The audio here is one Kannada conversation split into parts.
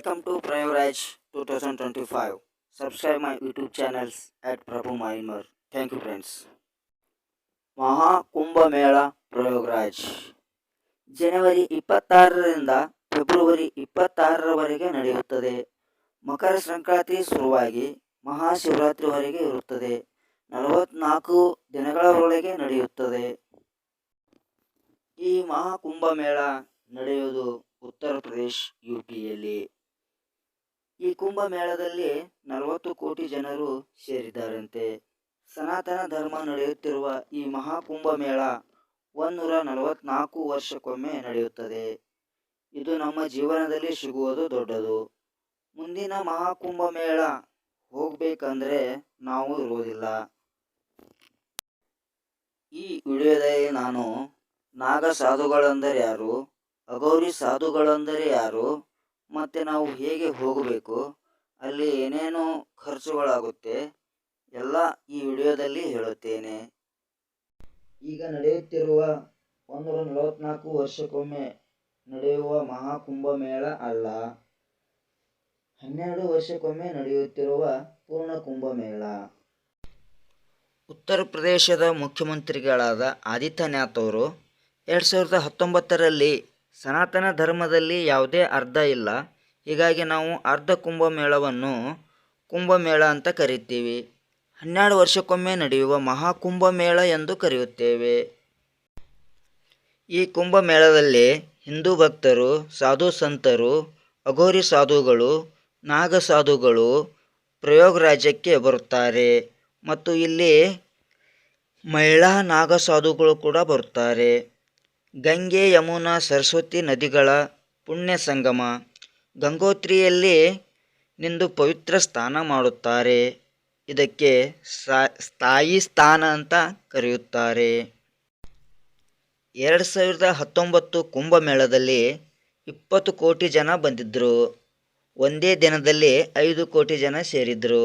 Welcome to Prayagraj 2025. Subscribe my YouTube channels at Prabhu Maimar. Thank you, friends. ಮಹಾ ಮೇಳ ಪ್ರಯೋಗರಾಜ್ ಜನವರಿ ಇಪ್ಪತ್ತಾರರಿಂದ ಫೆಬ್ರವರಿ ಇಪ್ಪತ್ತಾರರವರೆಗೆ ನಡೆಯುತ್ತದೆ ಮಕರ ಸಂಕ್ರಾಂತಿ ಶುರುವಾಗಿ ಮಹಾಶಿವರಾತ್ರಿವರೆಗೆ ಇರುತ್ತದೆ ನಲವತ್ನಾಲ್ಕು ದಿನಗಳವರೆಗೆ ನಡೆಯುತ್ತದೆ ಈ ಮಹಾಕುಂಭಮೇಳ ನಡೆಯುವುದು ಉತ್ತರ ಪ್ರದೇಶ್ ಯು ಪಿಯಲ್ಲಿ ಈ ಕುಂಭಮೇಳದಲ್ಲಿ ನಲವತ್ತು ಕೋಟಿ ಜನರು ಸೇರಿದ್ದಾರಂತೆ. ಸನಾತನ ಧರ್ಮ ನಡೆಯುತ್ತಿರುವ ಈ ಮಹಾಕುಂಭಮೇಳ ಒಂದೂರ ನಲವತ್ನಾಲ್ಕು ವರ್ಷಕ್ಕೊಮ್ಮೆ ನಡೆಯುತ್ತದೆ. ಇದು ನಮ್ಮ ಜೀವನದಲ್ಲಿ ಸಿಗುವುದು ದೊಡ್ಡದು. ಮುಂದಿನ ಮಹಾಕುಂಭಮೇಳ ಹೋಗಬೇಕಂದ್ರೆ ನಾವು ಇರುವುದಿಲ್ಲ. ಈ ವಿಡಿಯೋದಲ್ಲಿ ನಾನು ನಾಗ ಸಾಧುಗಳೆಂದರೆ ಯಾರು, ಅಗೌರಿ ಸಾಧುಗಳೆಂದರೆ ಯಾರು ಮತ್ತು ನಾವು ಹೇಗೆ ಹೋಗಬೇಕು, ಅಲ್ಲಿ ಏನೇನು ಖರ್ಚುಗಳಾಗುತ್ತೆ, ಎಲ್ಲ ಈ ವಿಡಿಯೋದಲ್ಲಿ ಹೇಳುತ್ತೇನೆ. ಈಗ ನಡೆಯುತ್ತಿರುವ ಒಂದೂರ ನಲವತ್ತ್ನಾಲ್ಕು ವರ್ಷಕ್ಕೊಮ್ಮೆ ನಡೆಯುವ ಮಹಾಕುಂಭಮೇಳ ಅಲ್ಲ. ಹನ್ನೆರಡು ವರ್ಷಕ್ಕೊಮ್ಮೆ ನಡೆಯುತ್ತಿರುವ ಪೂರ್ಣ ಕುಂಭಮೇಳ ಉತ್ತರ ಪ್ರದೇಶದ ಮುಖ್ಯಮಂತ್ರಿಗಳಾದ ಆದಿತ್ಯನಾಥ್ ಅವರು ಎರಡು ಸಾವಿರದ ಹತ್ತೊಂಬತ್ತರಲ್ಲಿ ಸನಾತನ ಧರ್ಮದಲ್ಲಿ ಯಾವುದೇ ಅರ್ಧ ಇಲ್ಲ. ಹೀಗಾಗಿ ನಾವು ಅರ್ಧ ಕುಂಭಮೇಳವನ್ನು ಕುಂಭಮೇಳ ಅಂತ ಕರೀತೀವಿ. ಹನ್ನೆರಡು ವರ್ಷಕ್ಕೊಮ್ಮೆ ನಡೆಯುವ ಮಹಾಕುಂಭಮೇಳ ಎಂದು ಕರೆಯುತ್ತೇವೆ. ಈ ಕುಂಭಮೇಳದಲ್ಲಿ ಹಿಂದೂ ಭಕ್ತರು, ಸಾಧು ಸಂತರು, ಅಘೋರಿ ಸಾಧುಗಳು, ನಾಗ ಸಾಧುಗಳು ಪ್ರಯೋಗರಾಜ್ಯಕ್ಕೆ ಬರುತ್ತಾರೆ. ಮತ್ತು ಇಲ್ಲಿ ಮಹಿಳಾ ನಾಗ ಸಾಧುಗಳು ಕೂಡ ಬರುತ್ತಾರೆ. ಗಂಗೆ ಯಮುನಾ ಸರಸ್ವತಿ ನದಿಗಳ ಪುಣ್ಯ ಸಂಗಮ ಗಂಗೋತ್ರಿಯಲ್ಲಿ ನಿಂದು ಪವಿತ್ರ ಸ್ನಾನ ಮಾಡುತ್ತಾರೆ. ಇದಕ್ಕೆ ಸ್ಥಾಯಿ ಸ್ಥಾನ ಅಂತ ಕರೆಯುತ್ತಾರೆ. ಎರಡು ಸಾವಿರದ ಹತ್ತೊಂಬತ್ತು ಕುಂಭಮೇಳದಲ್ಲಿ ಇಪ್ಪತ್ತು ಕೋಟಿ ಜನ ಬಂದಿದ್ದರು ಒಂದೇ ದಿನದಲ್ಲಿ ಐದು ಕೋಟಿ ಜನ ಸೇರಿದ್ದರು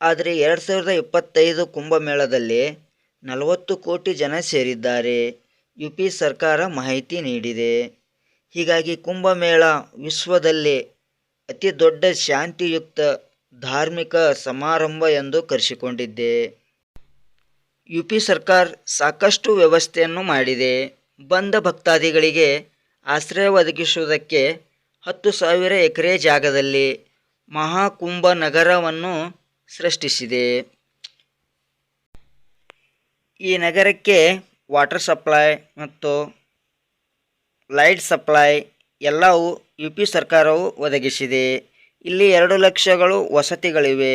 ಆದರೆ ಎರಡು ಸಾವಿರದ ಇಪ್ಪತ್ತೈದು ಕುಂಭಮೇಳದಲ್ಲಿ ನಲವತ್ತು ಕೋಟಿ ಜನ ಸೇರಿದ್ದಾರೆ. ಯು ಪಿ ಸರ್ಕಾರ ಮಾಹಿತಿ ನೀಡಿದೆ. ಹೀಗಾಗಿ ಕುಂಭಮೇಳ ವಿಶ್ವದಲ್ಲಿ ಅತಿ ದೊಡ್ಡ ಶಾಂತಿಯುಕ್ತ ಧಾರ್ಮಿಕ ಸಮಾರಂಭ ಎಂದು ಕರೆಸಿಕೊಂಡಿದ್ದೆ. ಯು ಪಿ ಸರ್ಕಾರ ಸಾಕಷ್ಟು ವ್ಯವಸ್ಥೆಯನ್ನು ಮಾಡಿದೆ. ಬಂದ ಭಕ್ತಾದಿಗಳಿಗೆ ಆಶ್ರಯ ಒದಗಿಸುವುದಕ್ಕೆ ಹತ್ತು ಸಾವಿರ ಎಕರೆ ಜಾಗದಲ್ಲಿ ಮಹಾಕುಂಭ ನಗರವನ್ನು ಸೃಷ್ಟಿಸಿದೆ. ಈ ನಗರಕ್ಕೆ ವಾಟರ್ ಸಪ್ಲೈ ಮತ್ತು ಲೈಟ್ ಸಪ್ಲೈ ಎಲ್ಲವೂ ಯು ಪಿ ಸರ್ಕಾರವು ಒದಗಿಸಿದೆ. ಇಲ್ಲಿ ಎರಡು ಲಕ್ಷಗಳು ವಸತಿಗಳಿವೆ.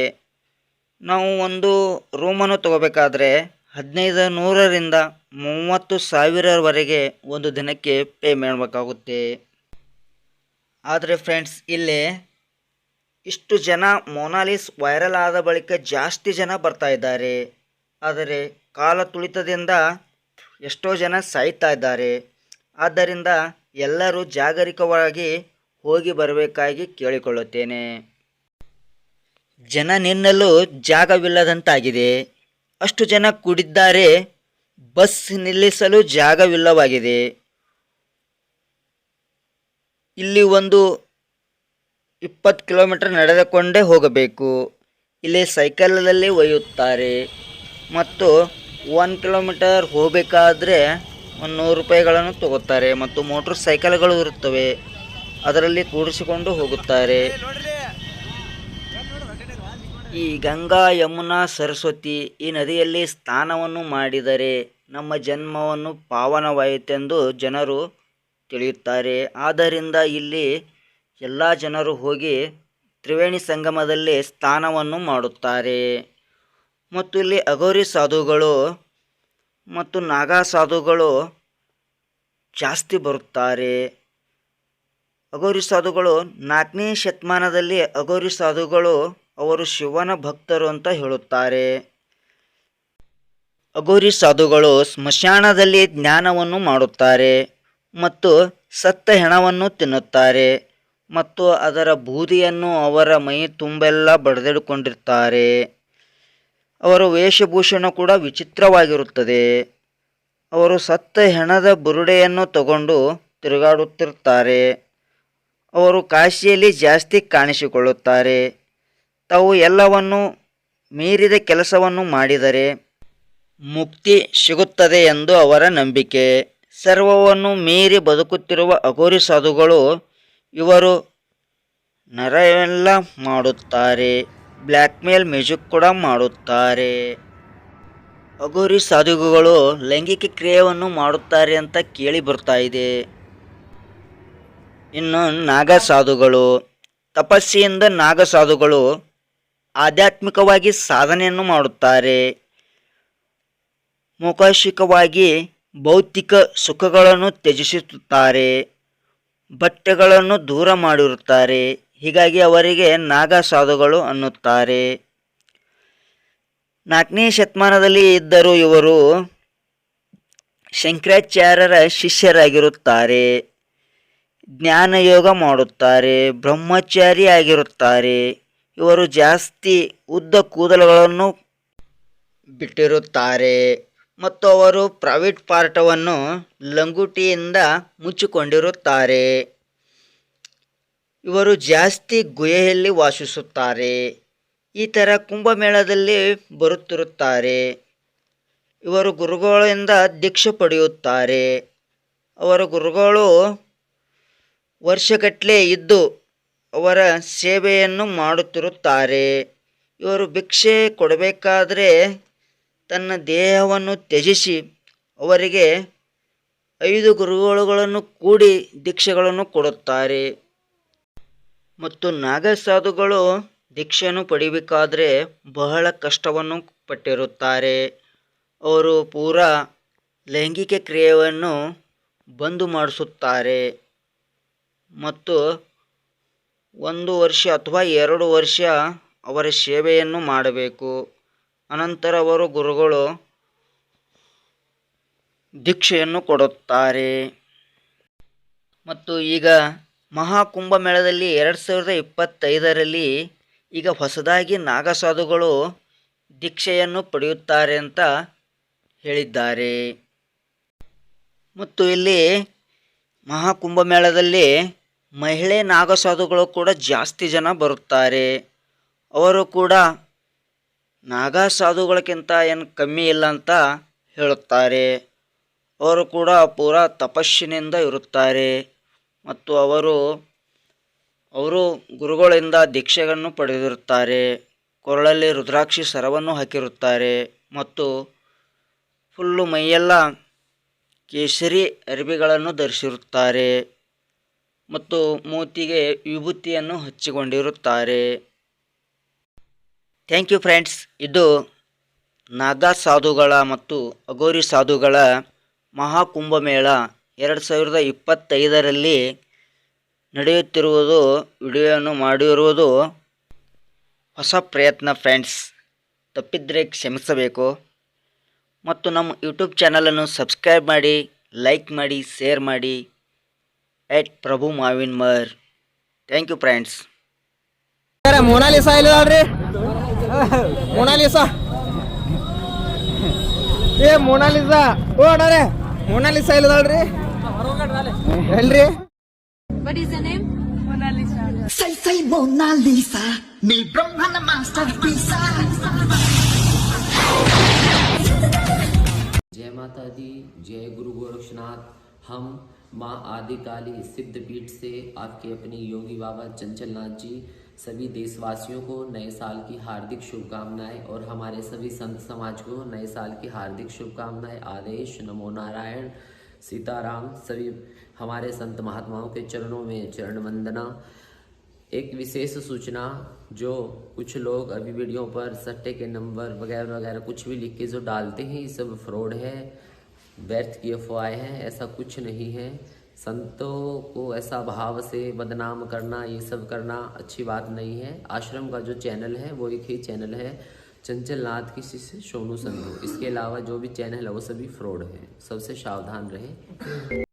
ನಾವು ಒಂದು ರೂಮನ್ನು ತಗೋಬೇಕಾದ್ರೆ ಹದಿನೈದು ನೂರರಿಂದ ಮೂವತ್ತು ಸಾವಿರವರೆಗೆ ಒಂದು ದಿನಕ್ಕೆ ಪೇ ಮಾಡಬೇಕಾಗುತ್ತೆ. ಆದರೆ ಫ್ರೆಂಡ್ಸ್ ಇಲ್ಲಿ ಇಷ್ಟು ಜನ ಮೊನಾಲಿಸ್ ವೈರಲ್ ಆದ ಬಳಿಕ ಜಾಸ್ತಿ ಜನ ಬರ್ತಾ ಇದ್ದಾರೆ. ಆದರೆ ಕಾಲ ತುಳಿತದಿಂದ ಎಷ್ಟೋ ಜನ ಸಾಯ್ತಾ ಇದ್ದಾರೆ. ಆದ್ದರಿಂದ ಎಲ್ಲರೂ ಜಾಗರಿಕವಾಗಿ ಹೋಗಿ ಬರಬೇಕಾಗಿ ಕೇಳಿಕೊಳ್ಳುತ್ತೇನೆ. ಜನ ನಿನ್ನಲು ಜಾಗವಿಲ್ಲದಂತಾಗಿದೆ. ಅಷ್ಟು ಜನ ಕೂಡಿದ್ದಾರೆ. ಬಸ್ ನಿಲ್ಲಿಸಲು ಜಾಗವಿಲ್ಲವಾಗಿದೆ. ಇಲ್ಲಿ ಒಂದು ಇಪ್ಪತ್ತು ಕಿಲೋಮೀಟರ್ ನಡೆದುಕೊಂಡೇ ಹೋಗಬೇಕು. ಇಲ್ಲಿ ಸೈಕಲಲ್ಲಿ ಒಯ್ಯುತ್ತಾರೆ. ಮತ್ತು ಒನ್ ಕಿಲೋಮೀಟರ್ ಹೋಗಬೇಕಾದ್ರೆ ಒಂದು ನೂರು ರೂಪಾಯಿಗಳನ್ನು ತಗೋತಾರೆ ಮತ್ತು ಮೋಟ್ರ್ ಸೈಕಲ್ಗಳು ಇರುತ್ತವೆ. ಅದರಲ್ಲಿ ಕೂಡಿಸಿಕೊಂಡು ಹೋಗುತ್ತಾರೆ. ಈ ಗಂಗಾ ಯಮುನಾ ಸರಸ್ವತಿ ಈ ನದಿಯಲ್ಲಿ ಸ್ನಾನವನ್ನು ಮಾಡಿದರೆ ನಮ್ಮ ಜನ್ಮವನ್ನು ಪಾವನವಾಯಿತೆಂದು ಜನರು ತಿಳಿಯುತ್ತಾರೆ. ಆದ್ದರಿಂದ ಇಲ್ಲಿ ಎಲ್ಲ ಜನರು ಹೋಗಿ ತ್ರಿವೇಣಿ ಸಂಗಮದಲ್ಲಿ ಸ್ನಾನವನ್ನು ಮಾಡುತ್ತಾರೆ. ಮತ್ತು ಇಲ್ಲಿ ಅಘೋರಿ ಸಾಧುಗಳು ಮತ್ತು ನಾಗಾ ಸಾಧುಗಳು ಜಾಸ್ತಿ ಬರುತ್ತಾರೆ. ಅಗೋರಿ ಸಾಧುಗಳು ನಾಲ್ಕನೇ ಶತಮಾನದಲ್ಲಿ ಅಘೋರಿ ಸಾಧುಗಳು ಅವರು ಶಿವನ ಭಕ್ತರು ಅಂತ ಹೇಳುತ್ತಾರೆ. ಅಗೋರಿ ಸಾಧುಗಳು ಸ್ಮಶಾನದಲ್ಲಿ ಜ್ಞಾನವನ್ನು ಮಾಡುತ್ತಾರೆ ಮತ್ತು ಸತ್ತ ಹೆಣವನ್ನು ತಿನ್ನುತ್ತಾರೆ ಮತ್ತು ಅದರ ಬೂದಿಯನ್ನು ಅವರ ಮೈ ತುಂಬೆಲ್ಲ ಬಡಿದಿಡ್ಕೊಂಡಿರ್ತಾರೆ. ಅವರ ವೇಷಭೂಷಣ ಕೂಡ ವಿಚಿತ್ರವಾಗಿರುತ್ತದೆ. ಅವರು ಸತ್ತ ಹೆಣದ ಬುರುಡೆಯನ್ನು ತಗೊಂಡು ತಿರುಗಾಡುತ್ತಿರುತ್ತಾರೆ. ಅವರು ಕಾಶಿಯಲ್ಲಿ ಜಾಸ್ತಿ ಕಾಣಿಸಿಕೊಳ್ಳುತ್ತಾರೆ. ತಾವು ಎಲ್ಲವನ್ನು ಮೀರಿದ ಕೆಲಸವನ್ನು ಮಾಡಿದರೆ ಮುಕ್ತಿ ಸಿಗುತ್ತದೆ ಎಂದು ಅವರ ನಂಬಿಕೆ. ಸರ್ವವನ್ನು ಮೀರಿ ಬದುಕುತ್ತಿರುವ ಅಘೋರಿ ಸಾಧುಗಳು ಇವರು ನರವೆಲ್ಲ ಮಾಡುತ್ತಾರೆ. ಬ್ಲ್ಯಾಕ್ ಮೇಲ್ ಮ್ಯೂಸಿಕ್ ಕೂಡ ಮಾಡುತ್ತಾರೆ. ಅಘೋರಿ ಸಾಧುಗಳು ಲೈಂಗಿಕ ಕ್ರಿಯೆಯನ್ನು ಮಾಡುತ್ತಾರೆ ಅಂತ ಕೇಳಿ ಬರ್ತಾ ಇದೆ. ಇನ್ನು ನಾಗ ಸಾಧುಗಳು, ತಪಸ್ಸಿಯಿಂದ ನಾಗ ಸಾಧುಗಳು ಆಧ್ಯಾತ್ಮಿಕವಾಗಿ ಸಾಧನೆಯನ್ನು ಮಾಡುತ್ತಾರೆ. ಮುಖಾಶಿಕವಾಗಿ ಭೌತಿಕ ಸುಖಗಳನ್ನು ತ್ಯಜಿಸುತ್ತಾರೆ. ಬಟ್ಟೆಗಳನ್ನು ದೂರ ಮಾಡಿರುತ್ತಾರೆ. ಹೀಗಾಗಿ ಅವರಿಗೆ ನಾಗ ಸಾಧುಗಳು ಅನ್ನುತ್ತಾರೆ. ನಾಲ್ಕನೇ ಶತಮಾನದಲ್ಲಿ ಇದ್ದರೂ ಇವರು ಶಂಕರಾಚಾರ್ಯರ ಶಿಷ್ಯರಾಗಿರುತ್ತಾರೆ. ಜ್ಞಾನಯೋಗ ಮಾಡುತ್ತಾರೆ, ಬ್ರಹ್ಮಚಾರಿ ಆಗಿರುತ್ತಾರೆ. ಇವರು ಜಾಸ್ತಿ ಉದ್ದ ಕೂದಲುಗಳನ್ನು ಬಿಟ್ಟಿರುತ್ತಾರೆ. ಮತ್ತು ಅವರು ಪ್ರೈವೇಟ್ ಪಾರ್ಟವನ್ನು ಲಂಗುಟಿಯಿಂದ ಮುಚ್ಚಿಕೊಂಡಿರುತ್ತಾರೆ. ಇವರು ಜಾಸ್ತಿ ಗುಹೆಯಲ್ಲಿ ವಾಸಿಸುತ್ತಾರೆ. ಈ ಥರ ಕುಂಭಮೇಳದಲ್ಲಿ ಬರುತ್ತಿರುತ್ತಾರೆ. ಇವರು ಗುರುಗಳಿಂದ ದೀಕ್ಷೆ ಪಡೆಯುತ್ತಾರೆ. ಅವರ ಗುರುಗಳು ವರ್ಷಗಟ್ಟಲೆ ಇದ್ದು ಅವರ ಸೇವೆಯನ್ನು ಮಾಡುತ್ತಿರುತ್ತಾರೆ. ಇವರು ಭಿಕ್ಷೆ ಕೊಡಬೇಕಾದರೆ ತನ್ನ ದೇಹವನ್ನು ತ್ಯಜಿಸಿ ಅವರಿಗೆ ಐದು ಗುರುಗಳುಗಳನ್ನು ಕೂಡಿ ದೀಕ್ಷೆಗಳನ್ನು ಕೊಡುತ್ತಾರೆ. ಮತ್ತು ನಾಗಸಾಧುಗಳು ದೀಕ್ಷೆಯನ್ನು ಪಡಿಬೇಕಾದ್ರೆ ಬಹಳ ಕಷ್ಟವನ್ನು ಪಟ್ಟಿರುತ್ತಾರೆ. ಅವರು ಪೂರಾ ಲೈಂಗಿಕ ಕ್ರಿಯೆಯನ್ನು ಬಂದು ಮಾಡಿಸುತ್ತಾರೆ. ಮತ್ತು ಒಂದು ವರ್ಷ ಅಥವಾ ಎರಡು ವರ್ಷ ಅವರ ಸೇವೆಯನ್ನು ಮಾಡಬೇಕು. ಅನಂತರ ಅವರು ಗುರುಗಳು ದೀಕ್ಷೆಯನ್ನು ಕೊಡುತ್ತಾರೆ. ಮತ್ತು ಈಗ ಮಹಾಕುಂಭಮೇಳದಲ್ಲಿ ಎರಡು ಸಾವಿರದ ಇಪ್ಪತ್ತೈದರಲ್ಲಿ ಈಗ ಹೊಸದಾಗಿ ನಾಗಸಾಧುಗಳು ದೀಕ್ಷೆಯನ್ನು ಪಡೆಯುತ್ತಾರೆ ಅಂತ ಹೇಳಿದ್ದಾರೆ. ಮತ್ತು ಇಲ್ಲಿ ಮಹಾಕುಂಭಮೇಳದಲ್ಲಿ ಮಹಿಳೆ ನಾಗಸಾಧುಗಳು ಕೂಡ ಜಾಸ್ತಿ ಜನ ಬರುತ್ತಾರೆ. ಅವರು ಕೂಡ ನಾಗಸಾಧುಗಳಿಗಿಂತ ಏನು ಕಮ್ಮಿ ಇಲ್ಲ ಅಂತ ಹೇಳುತ್ತಾರೆ. ಅವರು ಕೂಡ ಪೂರಾ ತಪಸ್ಸಿನಿಂದ ಇರುತ್ತಾರೆ. ಮತ್ತು ಅವರು ಅವರು ಗುರುಗಳಿಂದ ದೀಕ್ಷೆಯನ್ನು ಪಡೆದಿರುತ್ತಾರೆ, ಕೊರಳಲ್ಲಿ ರುದ್ರಾಕ್ಷಿ ಸರವನ್ನು ಹಾಕಿರುತ್ತಾರೆ ಮತ್ತು ಫುಲ್ಲು ಮೈಯೆಲ್ಲ ಕೇಸರಿ ಅರಿವಿಗಳನ್ನು ಧರಿಸಿರುತ್ತಾರೆ ಮತ್ತು ಮೂತಿಗೆ ವಿಭೂತಿಯನ್ನು ಹಚ್ಚಿಕೊಂಡಿರುತ್ತಾರೆ. Thank you friends. ಇದು ನಾಗಾ ಸಾಧುಗಳ ಮತ್ತು ಅಗೋರಿ ಸಾಧುಗಳ ಮಹಾಕುಂಭಮೇಳ. ಎರಡು ಸಾವಿರದ ಇಪ್ಪತ್ತೈದರಲ್ಲಿ ನಡೆಯುತ್ತಿರುವುದು, ವಿಡಿಯೋವನ್ನು ಮಾಡಿರುವುದು. ಹೊಸ ಪ್ರಯತ್ನ ಫ್ರೆಂಡ್ಸ್, ತಪ್ಪಿದ್ರೆ ಕ್ಷಮಿಸಬೇಕು. ಮತ್ತು ನಮ್ಮ ಯೂಟ್ಯೂಬ್ ಚಾನಲನ್ನು ಸಬ್ಸ್ಕ್ರೈಬ್ ಮಾಡಿ, ಲೈಕ್ ಮಾಡಿ, ಶೇರ್ ಮಾಡಿ. ಎಟ್ ಪ್ರಭು ಮಾವಿನ್ ಮರ್. Thank you friends. ಮೊನಾಲಿಸಾ ರೀ ಮೊನಾಲಿಸಾ? ಏ, ಮೊನಾಲಿಸಾ. ಓ ಅಣ್ಣ ಮೊನಾಲಿಸಾ ಇಲ್ಲದಾಳ್ರಿ ಎಲ್ರಿ What is the name? Mona Lisa. Say, say Mona Lisa, mi brahmana masterpiece. जय माता दी जय गुरु गोरक्षनाथ हम माँ आदिकाली सिद्धपीठ से आपके अपने योगी बाबा चंचलनाथ जी सभी देशवासियों को नए साल की हार्दिक शुभकामनाएं और हमारे सभी संत समाज को नए साल की हार्दिक शुभकामनाएं आदेश नमो नारायण सीताराम, सभी हमारे संत महात्माओं के चरणों में चरण वंदना। एक विशेष सूचना, जो कुछ लोग अभी वीडियो पर सट्टे के नंबर वगैरह वगैरह कुछ भी लिख के जो डालते हैं, ये सब फ्रॉड है, व्यर्थ की अफवाहें हैं, ऐसा कुछ नहीं है। संतों को ऐसा भाव से बदनाम करना, ये सब करना अच्छी बात नहीं है। आश्रम का जो चैनल है, वो एक ही चैनल है। चंचल नाथ किसी से सोनू संधू। इसके अलावा जो भी चैनल है, वो सभी फ्रॉड है। सबसे सावधान रहें।